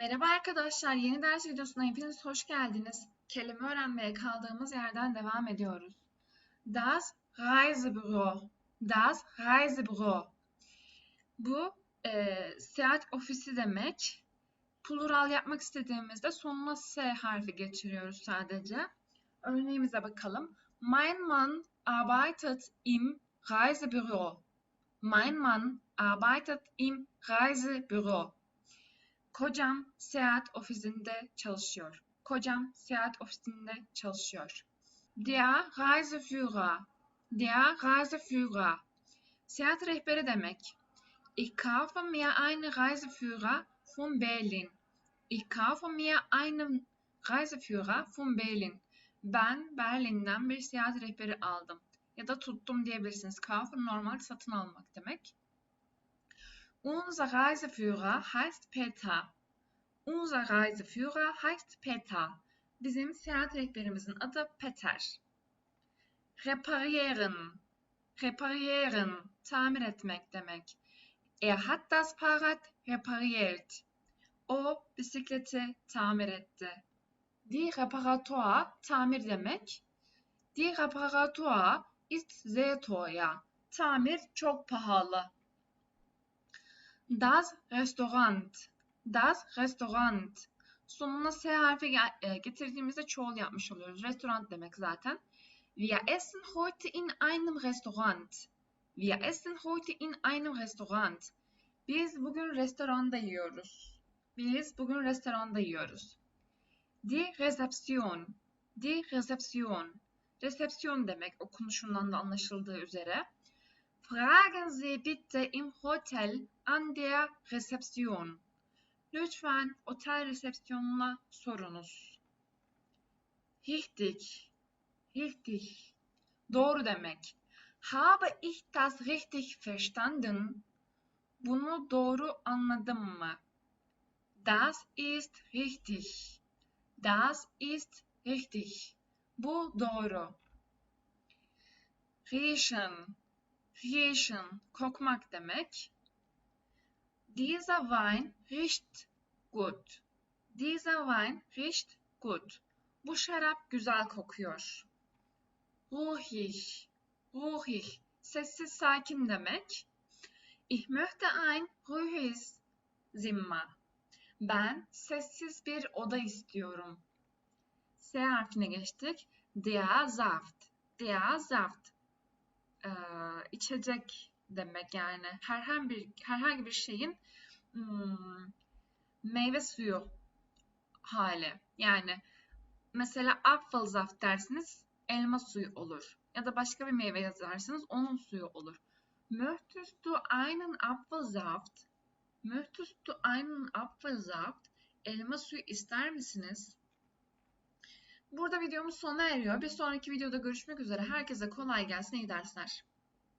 Merhaba arkadaşlar, yeni ders videosuna hepiniz hoş geldiniz. Kelime öğrenmeye kaldığımız yerden devam ediyoruz. Das Reisebüro, das Reisebüro. Bu e, seyahat ofisi demek. Plural yapmak istediğimizde sonuna S harfi geçiriyoruz sadece. Örneğimize bakalım. Mein Mann arbeitet im Reisebüro. Mein Mann arbeitet im Reisebüro. Kocam seyahat ofisinde çalışıyor. Kocam seyahat ofisinde çalışıyor. Der Reiseführer. Der Reiseführer. Seyahat rehberi demek. Ich kaufe mir einen Reiseführer von Berlin. Ich kaufe mir einen Reiseführer von Berlin. Ben Berlin'den bir seyahat rehberi aldım. Ya da tuttum diyebilirsiniz. Kaufen normal satın almak demek. Unser Reiseführer heißt Peter. Unser Reiseführer heißt Peter. Bizim seyahat rehberimizin adı Peter. Reparieren. Reparieren. Tamir etmek demek. Er hat das Fahrrad repariert. O bisikleti tamir etti. Die Reparatur tamir demek. Die Reparatur ist sehr teuer. Tamir çok pahalı. Das Restaurant. Das Restaurant. Sonuna S harfi e, getirdiğimizde çoğul yapmış oluyoruz. Restoran demek zaten. Wir essen heute in einem Restaurant. Wir essen heute in einem Restaurant. Biz bugün restoranda yiyoruz. Biz bugün restoranda yiyoruz. Die Rezeption. Die Rezeption. Resepsiyon demek okunuşundan da anlaşıldığı üzere. Fragen Sie bitte im Hotel an der Rezeption. Lütfen otel resepsiyonuna sorunuz. Richtig. Richtig. Doğru demek. Habe ich das richtig verstanden? Bunu doğru anladım mı? Das ist richtig. Das ist richtig. Bu doğru. Riechen. Riechen. Kokmak demek. Dieser Wein riecht gut. Dieser Wein riecht gut. Bu şarap güzel kokuyor. Ruhig. Ruhig. Sessiz sakin demek. Ich möchte ein ruhiges Zimmer. Ben sessiz bir oda istiyorum. S harfine geçtik. Der Saft. Der Saft. Ee, içecek demek yani herhangi bir herhangi bir şeyin hmm, meyve suyu hali. Yani mesela Apfelsaft dersiniz elma suyu olur. Ya da başka bir meyve yazarsınız onun suyu olur. Möchtest du einen Apfelsaft? Möchtest du einen Apfelsaft? Elma suyu ister misiniz? Burada videomuz sona eriyor. Bir sonraki videoda görüşmek üzere. Herkese kolay gelsin, iyi dersler.